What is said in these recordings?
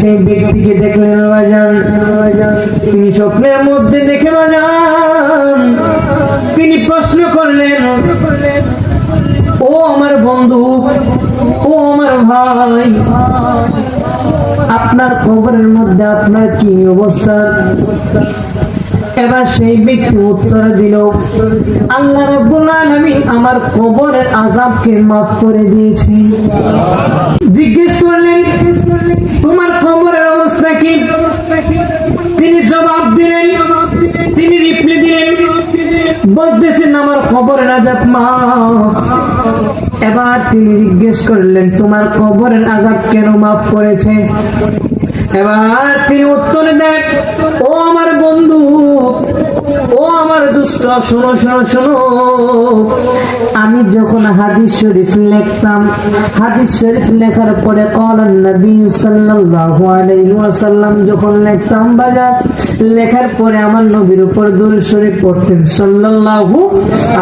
সেই ব্যক্তিকে তিনি স্বপ্নের মধ্যে দেখে তিনি প্রশ্ন করলেন, ও আমার বন্ধু, ও আমার ভাই, আপনার কবরের মধ্যে আপনার কি অবস্থা? এবার সেই ব্যক্তি উত্তর দিল, আল্লাহ রব্বুল আলামিন আমার কবরের আযাবকে মাফ করে দিয়েছি জিজ্ঞেস করলেন, তোমার কবরের অবস্থা কি? তিনি জবাব দিলেন, তিনি রিপ্লাই দিলেন, বলতেছেন আমার কবরের আযাব মাফ। এবার তিনি জিজ্ঞেস করলেন, তোমার কবরের আযাব কেন মাফ করেছে? এবার তিনি উত্তর দেন, ও আমার বন্ধু ও আমার দুষ্ট, শোনো শোনো শোনো। আমি যখন হাদিস শরীফ লিখতাম, হাদিস শরীফ লেখার পরে কলান নবী সাল্লাল্লাহু আলাইহি ওয়াসাল্লাম যখন লিখতাম বাজার, লেখার পরে আমার নবীর উপর দুল শরীফ পড়তেন সাল্লাল্লাহু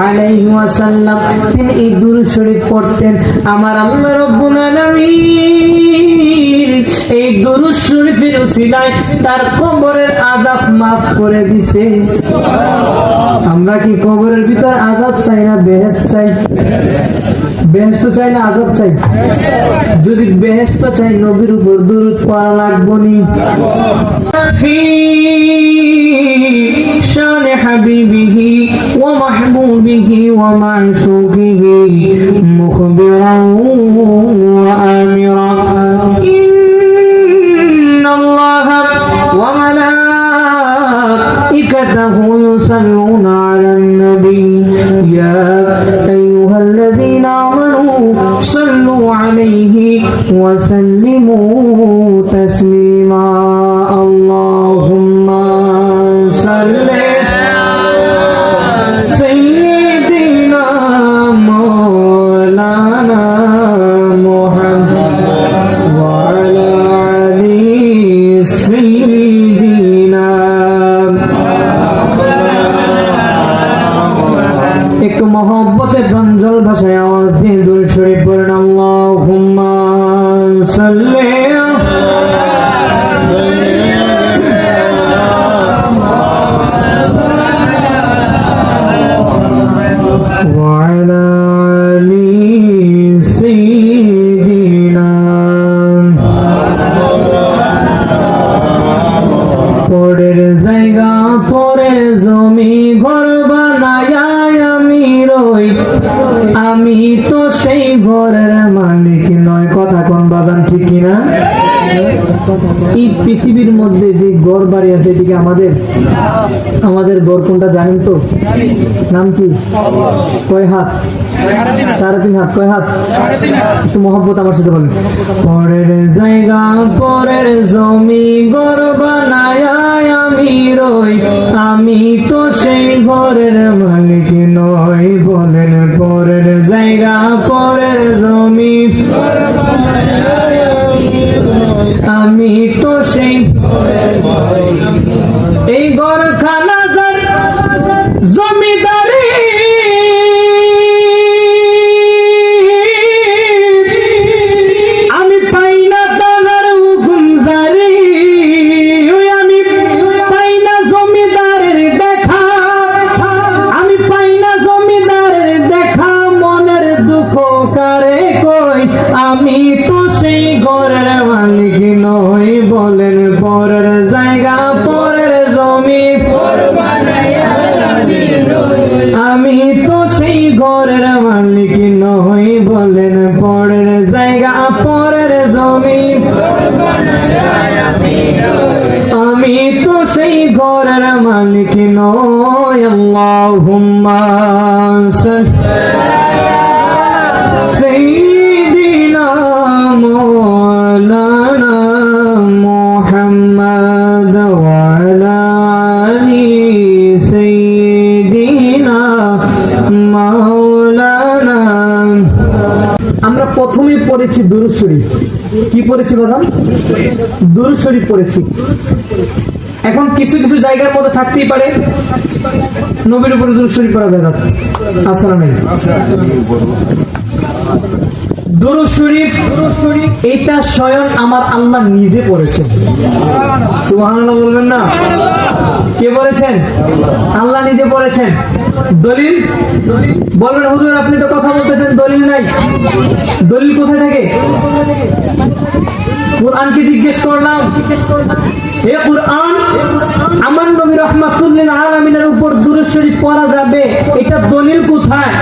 আলাইহি ওয়াসাল্লাম। তিনি এই দুল শরীফ পড়তেন আমার আল্লাহ রব্বুল আলামিন। এই দুরুদ শরীফের উসিলায় তার কবরের আজাব মাফ করে দিছে। আমরা কি কবরের ভিতর আজাব চাই না বেহেস চাই? বেহেস্ত চাই না আযাব চাই? যদি বেহেস্ত চাই, নবীর উপর দূর পড়া লাগবো নি। পৃথিবীর মধ্যে যে গড় বাড়ি আছে, এদিকে আমাদের? আমাদের গড় কোনটা জানেন তো? নাম কি? কয় হাত? সাড়ে তিন হাত। কয় হাত? একটু মহব্বত আমার সাথে বলেন। পরের জায়গা, পরের জমি গড় বানায় আমি রই। আমি তো সেই ঘরের মালিক নয় বলেন। পরের জায়গা, পরের জমি। আমি আমরা প্রথমে পড়েছি দুরুদ শরীফ। কি পড়েছি বাজান? দুরুদ শরীফ পড়েছি। এখন কিছু কিছু জায়গার মধ্যে থাকতেই পারে। নবীর উপরে দুরুদ শরীফ পড়া বেদাত। আসসালাম দুরুদ শরীফ, এটা স্বয়ং আমার আল্লাহ নিজে পড়েছেন। সুবহানাল্লাহ বলবেন না? কে বলেছেন? আল্লাহ নিজে বলেছেন দলিল? বলবেন হুজুর, আপনি তো কথা বলতেছেন, দলিল নাই। দলিল কোথায় থাকে? কোরআনকে জিজ্ঞেস করলাম। হে কোরআন, আমার নবী রহমাতুল্লিল আলামিনের উপর দুরূদ শরীফ পড়া যাবে, এটা দলিল কোথায়?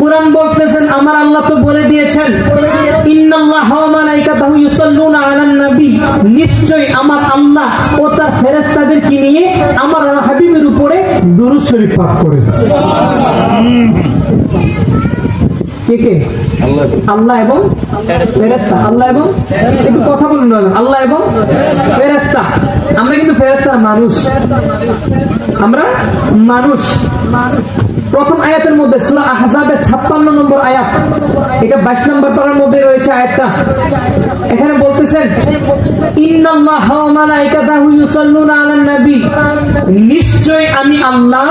কোরআন বলতেছেন, আমার আল্লাহ তো বলে দিয়েছেন নিশ্চয়ই আমার আল্লাহ ও তার ফেরেশতাদেরকে নিয়ে আমার হাবিবের উপরে দুরূদ শরীফ পাঠ করে কে কে? আল্লাহ। এবং ফেরেস্তা আল্লাহ এবং একটু কথা বলুন আল্লাহ এবং ফেরেস্তা আমরা কিন্তু ফেরেস্তার মানুষ। আমরা মানুষ। প্রথম আয়াতের মধ্যে সূরা আহজাবের 56 নম্বর আয়াত। এটা 22 নম্বর পারার মধ্যে রয়েছে আয়াতটা। এখানে বলতেছেন আমি আল্লাহ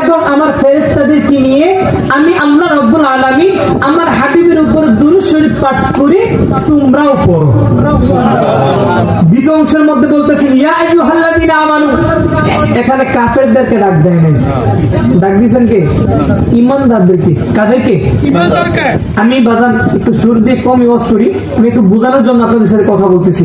এবং আমার উপর পাঠ মধ্যে এখানে ডাক দেয় নাই। ডাক দিয়েছেন কে? ইমানদারদেরকে কাদেরকে? আমি বাজার একটু সুর দিয়ে কম ইউজ করি আমি একটু বোঝানোর জন্য আপনাদের সাথে কথা বলতেছি।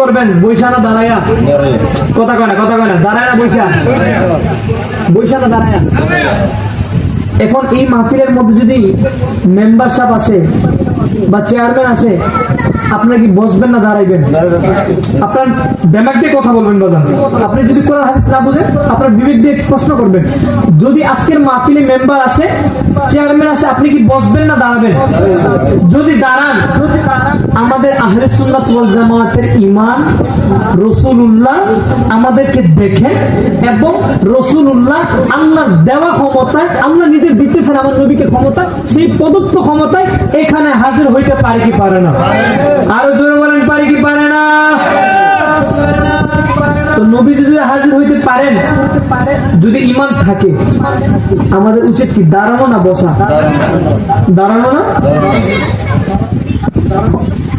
করবেন? বৈশা না দাঁড়ায়া? কথা কয় কথা কয় দাঁড়ায় না বৈশা। বৈশা না দাঁড়ায়া? এখন এই মাহফিলের মধ্যে যদি মেম্বারশিপ আসে বা চেয়ারম্যান আসে আপনারা কি বসবেন না দাঁড়াইবেন? আপনার দেমাগ দিয়ে কথা বলবেন বাজান। আপনি যদি কোরআন হাদিস না বুঝেন আপনার বিবেক দিয়ে প্রশ্ন করবেন। যদি আজকের মাহফিলে মেম্বার আসে চেয়ারম্যান আসে আপনি কি বসবেন না দাঁড়াবেন? যদি দাঁড়ান আমাদের আহলে সুন্নাত ওয়াল জামাতের ঈমান রাসূলুল্লাহ আমাদেরকে দেখেন এবং রাসূলুল্লাহ আল্লাহর দেওয়া ক্ষমতায় আল্লাহ নিজে দিতেছেন আমার নবীকে ক্ষমতা সেই প্রদত্ত ক্ষমতায় এখানে হাজির হইতে পারে কি পারে না? আরও জোরে বলেন, পারি কি পারে না? তো যদি হাজির হইতে যদি ইমান থাকে, আমাদের উচিত কি দাঁড়ানো না বসা? দাঁড়ানো না?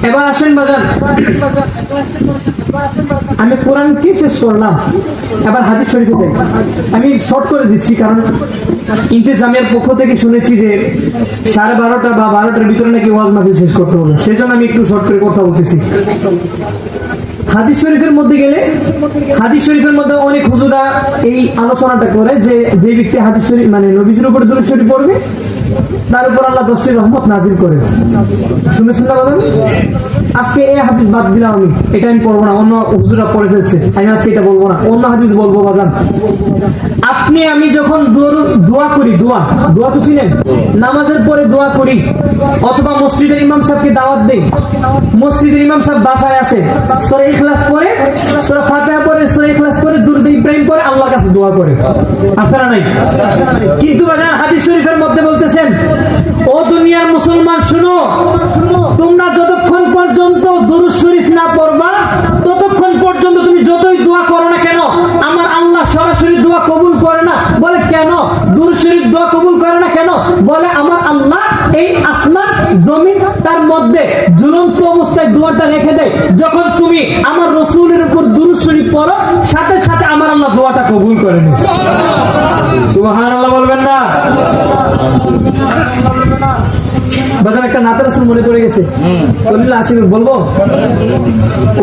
এবার আসেন বাজার। আমি কোরআন কি শেষ করলাম? এবার হাদিস শরীফে আমি শর্ট করে দিচ্ছি, কারণ ইন্তেজামিয়ার পক্ষ থেকে শুনেছি যে সাড়ে বারোটা বা বারোটার ভিতরে নাকি ওয়াজ মাহফিল শেষ করতে হবে। সেই জন্য আমি একটু শর্ট করে কথা বলতেছি। হাদিস শরীফের মধ্যে গেলে, হাদিস শরীফের মধ্যে অনেক হুজুরা এই আলোচনাটা করে যে যে ব্যক্তি হাদিস শরীফ মানে নবীজির উপরে দূর শরীফ পড়বে তার উপর আল্লাহ দশটি রহমত নাজিল করে। শুনেছেন না আজকে এই হাদিস বাদ দিলাম আমি। এটা আমি পড়ব না, অন্য হুজুরা পড়ে ফেলছে। আমি আজকে এটা বলব না, অন্য হাদিস বলব বাজান। আপনি, আমি যখন দোয়া- করি, দোয়া দোয়া তো চিনেন? নামাজের পরে দোয়া করি, অথবা মসজিদের ইমাম সাহেবকে দাওয়াত দেই। মসজিদের ইমাম সাহেব বাসায় আসে, সরে ইখলাস পরে সরে ফাতিহা পরে সরে ইখলাস পরে দুরুদ ইব্রাহিম পরে আল্লাহর কাছে দোয়া করে। আপনারা নাই? কিন্তু বাজান, হাদিস শরীফের মধ্যে বলতেছেন, ও দুনিয়ার মুসলমান, শুনো, তোমরা যতক্ষণ পর্যন্ত দুরুদ শরীফ না পড়বা, ততক্ষণ পর্যন্ত তুমি যতই দোয়া করো না কেন, আমার আল্লাহ সরাসরি দোয়া কবুল করে না। বলে, কেন? দুরুদ শরীফ দোয়া কবুল করে না কেন? বলে, আমার আল্লাহ এই আসমান, জমিন, তার মধ্যে ঝুলন্ত অবস্থায় দোয়াটা রেখে দেয়। যখন তুমি আমার রসুলের উপর দুরুদ শরীফ পড়ো, সাথে সাথে আমার আল্লাহ দোয়াটা কবুল করে নি সুবহানাল্লাহ বলবেন না? বাজার একটা নাতের আসল মনে পড়ে গেছে। বলব?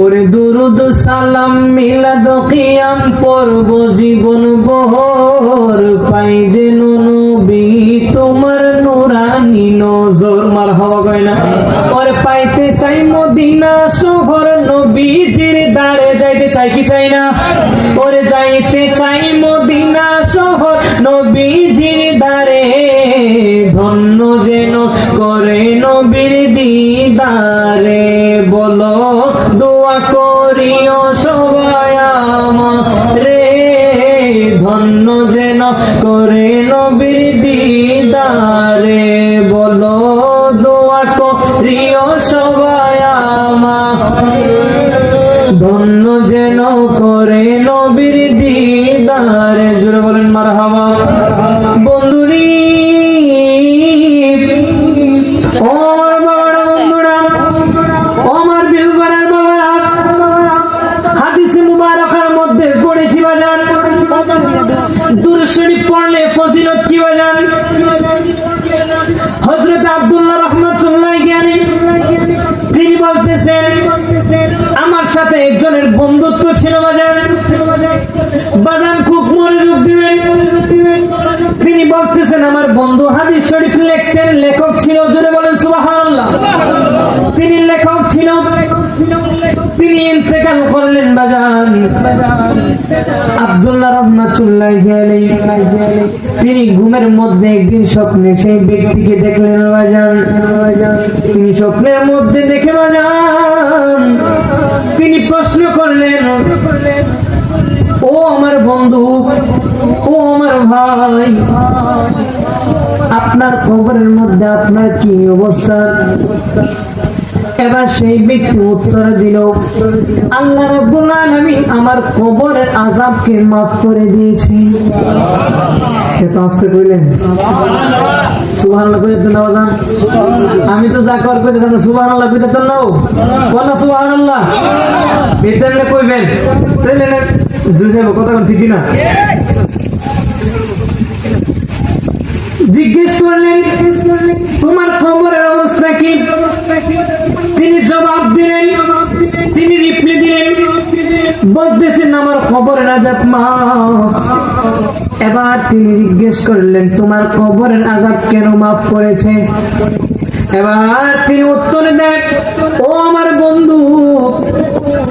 ওরে দুরুদ সালাম মিলাদ কিয়াম পর্ব জীবন বহর পাই যে নবী তো জানি নজর মার হওয়া গয় না? ওরে পাইতে চাই মদিনা শহর নবীজির দাঁড়ে যাইতে চাই কি চাই না? ওরে যাইতে চাই তিনি ঘুমের মধ্যে একদিন স্বপ্নে সেই ব্যক্তিকে দেখলেন বাজান। তিনি স্বপ্নের মধ্যে দেখে বাজান। তিনি প্রশ্ন করলেন, ও আমার বন্ধু, ও আমার ভাই, আপনার খবরের মধ্যে আপনার কি অবস্থা? এবার সেই ব্যক্তি উত্তর দিল আল্লাহ রাব্বুল আলামিন আমার কবরের আযাবকে মাফ করে দিয়েছি এত আস্তে কইলেন? সুবহানাল্লাহ কইতে জান আমি তো যা কর কইতে জানো সুবহানাল্লাহ কইতে তো নাও। কোন সুবহানাল্লাহ। এটা না কইবেন। তাইলে জুজে কথা কোন ঠিক না? আজাব মা। এবার তিনি জিজ্ঞেস করলেন, তোমার কবরের আজাব কেন মাফ করেছে? এবার তিনি উত্তর দেন, ও আমার বন্ধু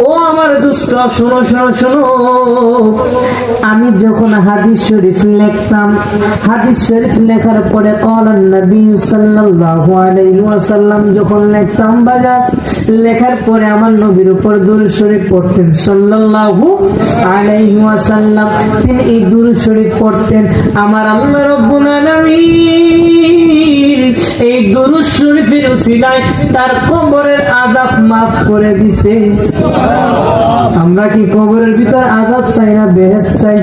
ও আমার দুষ্ট, শোনো শোনো শোনো। আমি যখন হাদিস শরীফ লিখতাম, হাদিস শরীফ লেখার পরে নবী সাল্লাল্লাহু আলাইহি ওয়াসাল্লাম যখন লিখতাম, বাজার লেখার পরে আমার নবীর উপর দুরূদ শরীফ পড়তেন সাল্লাল্লাহু আলাইহি ওয়াসাল্লাম। তিনি এই দুরূদ শরীফ পড়তেন আমার আল্লাহ রাব্বুল আলামিন। এই দুরূদ শরীফের উসিলায় তার কবরের আযাব মাফ করে দিছে। আমরা কি কবরের ভিতর আযাব চাই না বেহেশত চাই?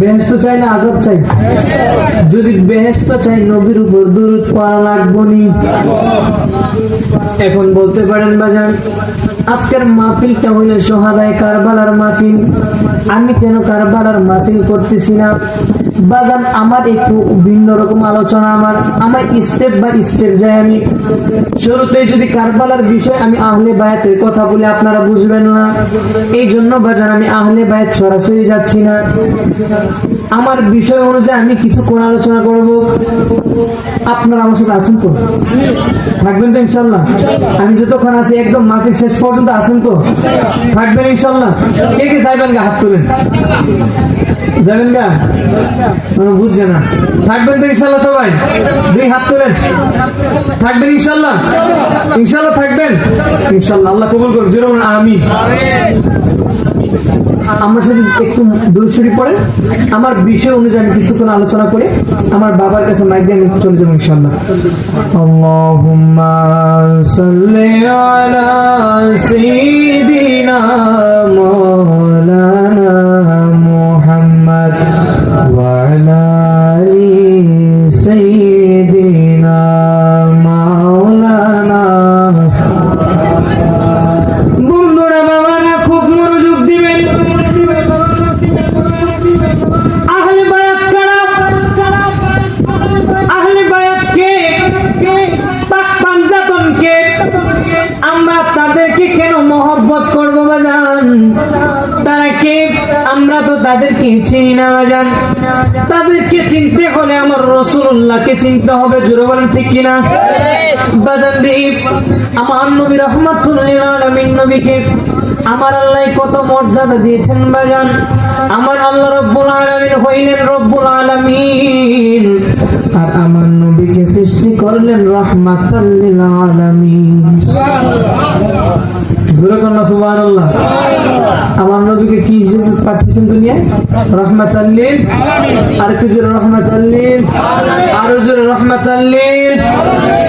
বেহেশত চাই না আযাব চাই? যদি বেহেশত চাই, নবীর উপর দুরূদ পড়া লাগবো নি। এখন বলতে পারেন বাজার আজকের মাহফিলটা হইল সোহাদায় কারবালার মাহফিল। আমি কেন কারবালার মাহফিল করতেছি না? বাজান আমার একটু ভিন্ন রকম আলোচনা আমার। আমার স্টেপ বাই স্টেপ যাই আমি। শুরুতে যদি কারবালার বিষয় আমি আহলে বায়াতের কথা বলে, আপনারা বুঝবেন না। এই জন্য বাজান, আমি আহলে বায়াত সরাসরি যাচ্ছি না। আমার বিষয় অনুযায়ী আমি কিছু কোন আলোচনা করব। আপনারা আমার সাথে আছেন তো? থাকবেন তো ইনশাল্লাহ আমি যতক্ষণ আছি একদম মাকে শেষ পর্যন্ত আছেন তো? থাকবেন ইনশাল্লাহ কে কে যাইবেন গা, হাত তুলেন? যাবেন গা? বুঝছে না। থাকবেন তো ইনশাল্লাহ সবাই? দুই হাত তুলেন। থাকবেন ইনশাল্লাহ ইনশাল্লাহ থাকবেন? ইনশাল্লাহ আল্লাহ কবুল করুন যেরকম আমি আমার সাথে একটু দূরসরি পড়ে। আমার বিষয় অনুযায়ী আমি কিছুক্ষণ আলোচনা করে আমার বাবার কাছে মাইক দিয়ে আমি চলে যাব ইনশাল্লাহ চিনি না বাজান তাদেরকে চিনতে হলে আমার রসুল্লাহকে চিনতে হবে জোরে বলেন ঠিক কিনা? বাজান রে আমার নবী রহমাতুল্লিল আলামিন নবীকে আমার আল্লাহ কত মর্যাদা দিয়েছেন বাজান। আমার আল্লাহ রব্বুল আলামিন হইলেন রব্বুল আলামিন। আর আমার নবীকে সৃষ্টি করলেন রহমাতাল লিল আলামিন। জোরে কন্যা সুবহানাল্লাহ। আমার নবীকে কি হিসেবে পাঠিয়েছেন দুনিয়ায়? রহমাতাল্লিল। আর একটু জোরে রহমাতাল্লিল। আরও জোরে রহমাতাল্লিল। আমার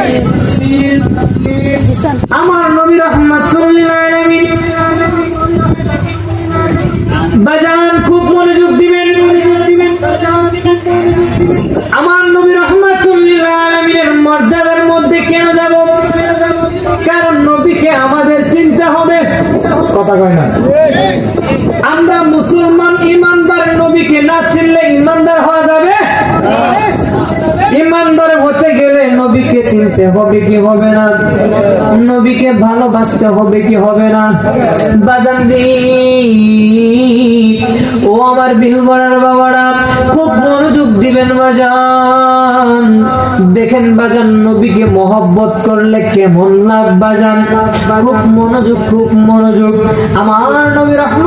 আমরা মুসলমান ইমানদার নবীকে না চিনলে ইমানদার হওয়া যাবে? ইমানদার হতে গেলে নবীকে চিনতে হবে কি হবে না? নবীকে ভালোবাসতে হবে কি হবে না? বাজান আমার বিলবড়ার বাবারা, খুব মনোযোগ দিবেন বাজান। দেখেন বাজান, নবীকে মহব্বত করলে কেমন লাভ বাজান? খুব মনোযোগ খুব মনোযোগ। আমার নবী রহমাতুল্লিল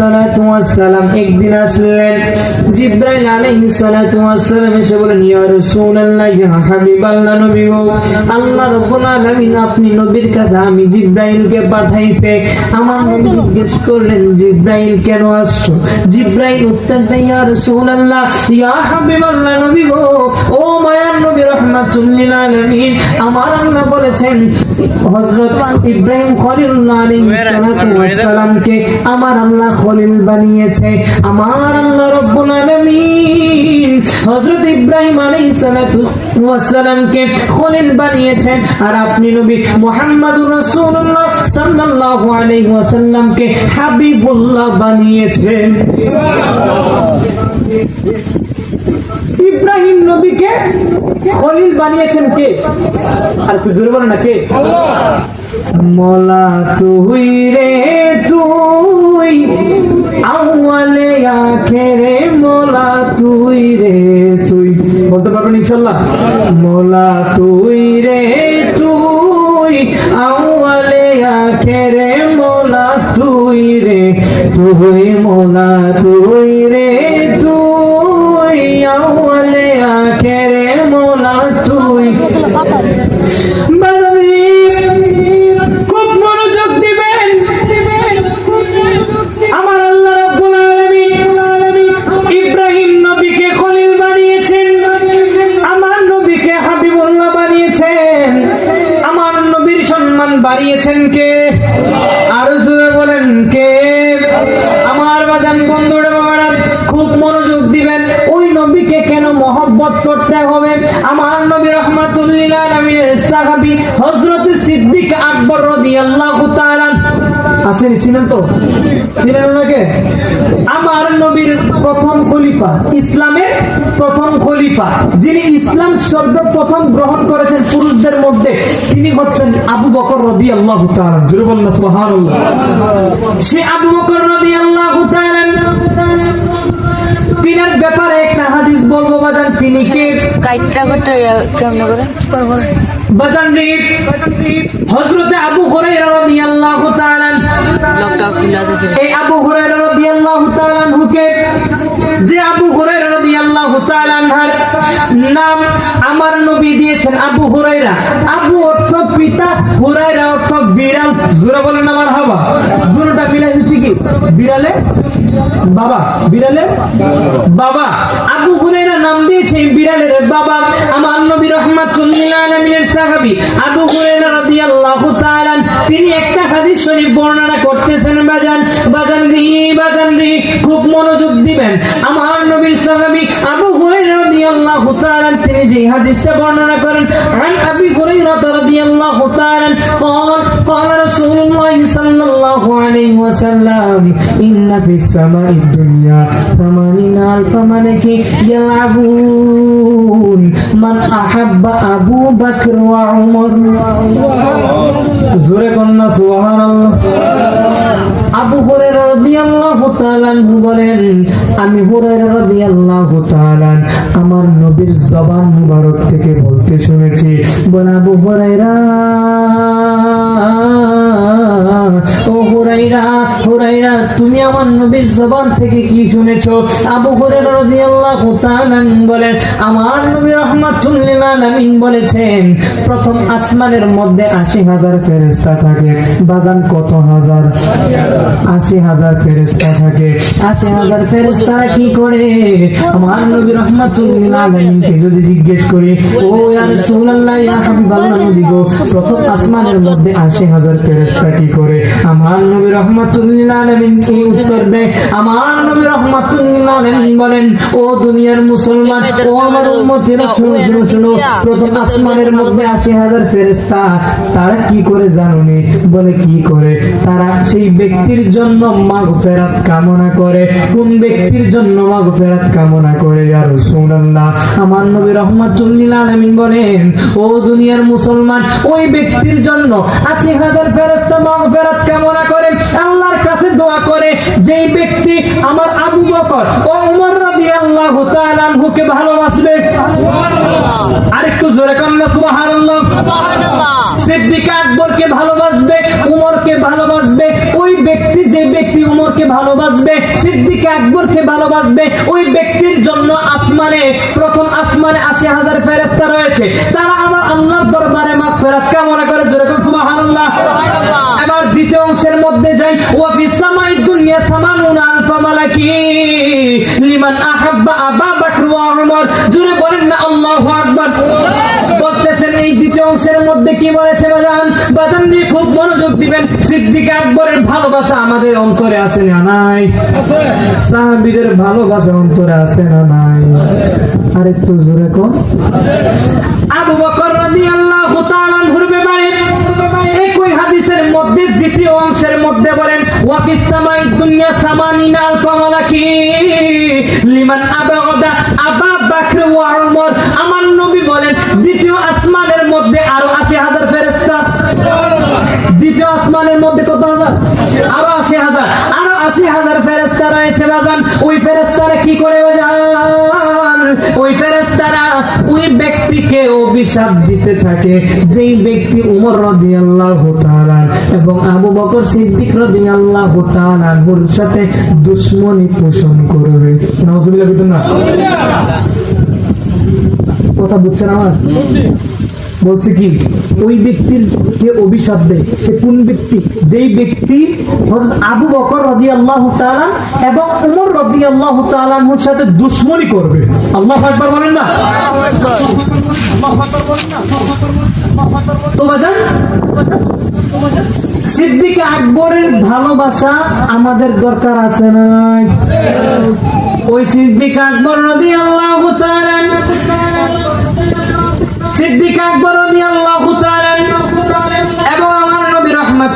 সালাম একদিন আসলেন, জিব্রাইল ওয়াস সালাম এসে ইয়া রাসূলুল্লাহ ইয়া হাবিবাল্লাহ নবী গো, আল্লাহ রাব্বুল আলামিন আপনি নবীর কাছে আমি জিব্রাইলকে পাঠাইছে। আমার নবী জিজ্ঞেস করলেন, জিব্রাইল কেন আসছো? জিব্রাইল উত্তর দেয়, ইয়া রাসূলুল্লাহ, ইয়া হাবিবাল্লাহ নবী গো, ও মায়ার নবী আলামিন। আমার আল্লাহ বলেছেন, হযরত ইব্রাহিম খলিলুল্লাহ সালামকে আমার আল্লাহ খলিল বানিয়েছে আমার আল্লাহ রব্বুল আলামিন। হযরত ইব্রাহিম আলাইহিস সালাতু ওয়াস সালামকে খলিল বানিয়েছেন আর আপনি নবী মুহাম্মদুর রাসূলুল্লাহ সাল্লাল্লাহু আলাইহি ওয়াসাল্লামকে হাবিবুল্লাহ বানিয়েছেন। ইব্রাহিম নবীকে খলিল বানিয়েছেন কে? আর জোরে বলে না, কে? মোলা তুই রে তুই, আউয়ালে আখেরে মোলা তুই রে তুই। বলতে পারবেন ইনশাল্লাহ? মোলা তুই রে তুই, আউয়ালে আখেরে মোলা তুই রে তুই, মোলা তুই রে মহব্বত করতে হবে। আমার নবী সাহাবী সিদ্দিক আকবর ছিলেন তো? ছিলেন আমার নবীর প্রথম খলিফা, ইসলামের প্রথম খলিফা। যিনি ইসলাম সর্বপ্রথম গ্রহণ করেছেন পুরুষদের মধ্যে, তিনি হচ্ছেন আবু বকর জোরে বলুন সুবহানাল্লাহ। সে আবু বকর রাদিয়াল্লাহু তাআলা তিনার ব্যাপারে একটা হাদিস বলব বাজান তিনি কে? কাইটটা করতে কেমন করে? কর করে বাজান রে হযরতে আবু হুরায়রা রাদিয়াল্লাহু তাআলা এই আবু হুরায়রা রাদিয়াল্লাহু তাআলা হুকে যে আবু হুরায়রা নাম আমার নবী দিয়েছেন আবু হুরায়রা। আবু অর্থ পিতা, হুরায়রা অর্থ বিড়াল। জোরে বলেন দুটোটা মিলাই হচ্ছে কি? বিড়ালে বাবা। বিড়ালে বাবা। আবু হুরায়রা নাম দিয়েছে বিড়ালের বাবা। আমার নবী আবু তাআলা তিনি একটা হাদিস শরীফ বর্ণনা করতেছেন, বাজান বাজান রি বাজান রি, খুব মনোযোগ দিবেন। আমার নবীর সাহাবী আবু রাদিয়াল্লাহু তাআলা তিনি যে হাদিসটা বর্ণনা করেন عن ابي هريره رضي الله تعالى قال قال رسول الله সাল্লাল্লাহু আলাইহি ওয়াসাল্লাম ইন্না ফিস সামাইদ দুনিয়া তামানিনা আলফা মালাকি ইয়ালাবুন মান আহাব্বা আবু বকর ওয়া উমর জোরে কন্না সুবহানাল্লাহ আবু হুরায়রা আমার নবীর জবান মুবারক থেকে বলতে শুনেছি। বলা, আবু ও হুরাইরা হুরাইরা তুমি আমার নবীর জবান থেকে কি শুনেছো? আবু হুরাইরা আমার নবী রাহমাতুল বলেছেন, প্রথম আসমানের মধ্যে আশি হাজার ফেরেস্তা থাকে, বাজান কত হাজার? 80000 ফেরেস্তা থাকে। আশি হাজার ফেরেস্তা কি করে? আমার নবী রহমাতুল্লিল আলমকে যদি জিজ্ঞেস করি, ও ইয়া রাসূলুল্লাহ, ইয়া হাবিবাল্লাহ নবী গো, প্রথম আসমানের মধ্যে আশি হাজার ফেরেস্তা কি করে? আমার নবী রহমাতুল্লিল আলমিন কি উত্তর দেয়? আমার নবী রহমাতুল্লিল আলমিন বলেন, ও দুনিয়ার মুসলমান, ও আমার উম্মতের শুনো শুনো শুনো প্রথম আসমানের মধ্যে আশি হাজার ফেরেস্তা তারা কি করে জানুনি বলে, কি করে? তারা সেই ব্যক্তির জন্য মা মাগফিরাত কামনা করে, কোন ব্যক্তির জন্য মাগফেরাত কামনা করে? আর রাসূলুল্লাহ, আমার নবী রহমাতুল্লিল আলামিন বলেন, ও দুনিয়ার মুসলমান, ওই ব্যক্তির জন্য আশি হাজার ফেরেশতা মাগফেরাত কামনা করে, আল্লাহর দোয়া করে যেই ব্যক্তি আমার আবু বকর ও উমর রাদিয়াল্লাহু তাআলা আনহুকে ভালোবাসবে আরেকটু জোরে কান্না সুবহানাল্লাহ। সিদ্দিক আকবরকে ভালোবাসবে উমরকে ভালোবাসবে ওই ব্যক্তি যে ব্যক্তি উমরকে ভালোবাসবে সিদ্দিক আকবরকে ভালোবাসবে ওই ব্যক্তির জন্য আসমানে প্রথম আসমানে আশি হাজার ফেরেস্তা রয়েছে। তারা আমার আল্লাহর দরবারে মাগ ফেরাত কামনা করে যেরকম সুবহানাল্লাহ। এবার দ্বিতীয় অংশের মধ্যে যাই। ও ফিসামাই দুনিয়া থামানুন আলফা মালাকি। লিমান আহাব্বা আবা বকর ওয়া উমর। জুড়ে বলেন না আল্লাহু আকবার। বলতেছেন এই দ্বিতীয় অংশের মধ্যে কি বলেছে বাজান? বাজান নিয়ে খুব মনোযোগ দিবেন। সিদ্দিক আকবরের ভালোবাসা আমাদের অন্তরে আছে না নাই? সাহাবীদের ভালোবাসা অন্তরে আছে না নাই? আর একটু জোরে কর আবু বকর রাদিয়াল্লাহু তাআলা দ্বিতীয় অংশের মধ্যে বলেন সামাই দুনিয়া লিমান আবাগদা আবা উমর। আমার নবী বলেন, দ্বিতীয় আসমানের মধ্যে আরও আশি হাজার ফেরেশতা। দ্বিতীয় আসমানের মধ্যে কত হাজার? আরও আশি হাজার। আরও আশি হাজার ফেরেস্তা রয়েছে, বাজান। ওই ফেরেস্তারা কি করে ওই ব্যক্তিকে অভিশাপ দিতে থাকে, যেই ব্যক্তি উমর রাদিয়াল্লাহু তাআলা এবং আবু বকর সিদ্দিক রাদিয়াল্লাহু তাআলার সাথে দুশমনি পোষণ করবে নাউজুবিল্লাহ বিতুন না? কথা বুঝছেন আমার? বলছে কি, ওই ব্যক্তির কে অভিশাপ দেয়, সে কোন ব্যক্তি? যেই ব্যক্তি আবু বকর রাদিয়াল্লাহু তাআলা এবং উমর রাদিয়াল্লাহু তাআলার সাথে দুশমনি করবে। আল্লাহু আকবার বলেন না? সিদ্দিক আকবরের ভালোবাসা আমাদের দরকার আছে না ওই সিদ্দিক আকবর নদী আল্লাহ সিদ্দিক আকবর নদী নবী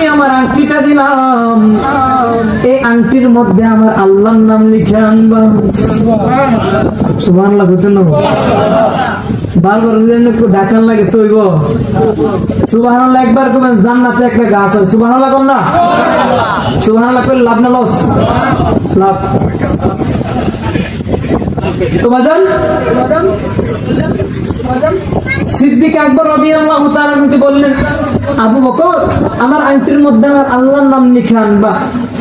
আমি আমার আংটিটা দিলাম। এই আংটির মধ্যে আমার আল্লাহর নাম লিখে আনবা। সুবহানাল্লাহ একবার সিদ্দিক আকবর রবি আল্লাহ বললেন আবু বকর, আমার আংটির মধ্যে আমার আল্লাহর নাম লিখে আনবা।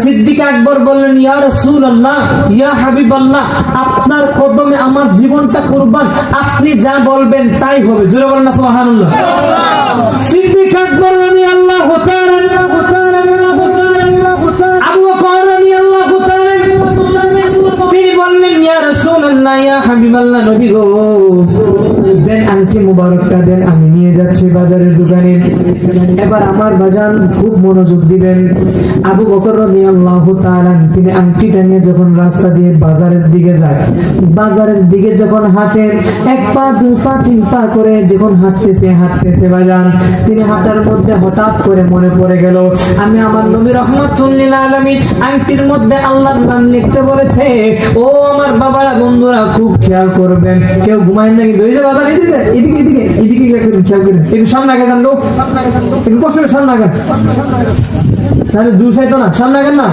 সিদ্দিক আকবর বললেন, ইয়া রসুল আল্লাহ ইয়া হাবিব আল্লাহ আপনার কদমে আমার জীবনটা কোরবান, আপনি যা বলবেন তাই হবে। জোরে বলেন না, সুবহানাল্লাহ। সিদ্দিক আকবর আমি আল্লাহ হতার দেন আমি নিয়ে যাচ্ছি বাজারের দোকানে। এবার আমার বাজান খুব মনোযোগ দিবেন। আবু বকর তিনি আংটিটা নিয়ে যখন রাস্তা দিয়ে বাজারের দিকে যায়, বাজারের দিকে যখন হাঁটে, এক পা, দুই পা, তিন পা করে যখন হাঁটতেছে হাঁটতেছে বাজান, তিনি হাঁটার মধ্যে হঠাৎ করে মনে পড়ে গেল, আমি আমার নবী রহমাতুল্লিল আলামিন আংটির মধ্যে আল্লাহর নাম লিখতে বলেছে। ও আমার বাবারা, বন্ধুরা, খুব খেয়াল করবেন, কেউ ঘুমায় না কিন্তু এই যে বাজার এদিকে এদিকে এদিকে খেয়াল করুন একটু সামনে আগে লোক। একটু কষ্ট করে সামনে আগে। তাহলে দুসাই তো না, সামনে আগে না?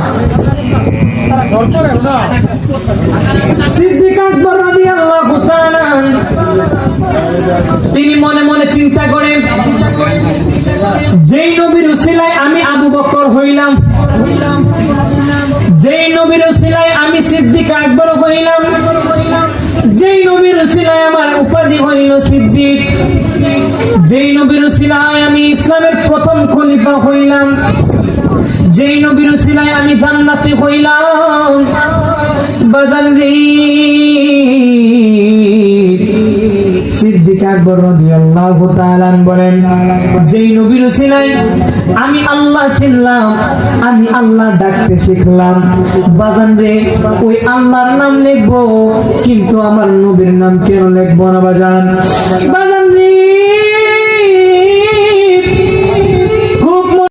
তিনি মনে মনে চিন্তা করেন, যেই নবীর উসিলায় আমি আবু বকর হইলাম, যেই নবীর উসিলায় আমি সিদ্দিক আকবর প্রথম খলিফা হইলাম। যেই নবীর উসিলায় আমি জান্নাতি হইলাম। বাজান রে। আমি আল্লাহ চিনলাম, আমি আল্লাহ ডাকতে শিখলাম। বাজান রে, ওই আল্লাহর নাম লিখব, কিন্তু আমার নবীর নাম কেন লিখব না বাজান? বাজান রে।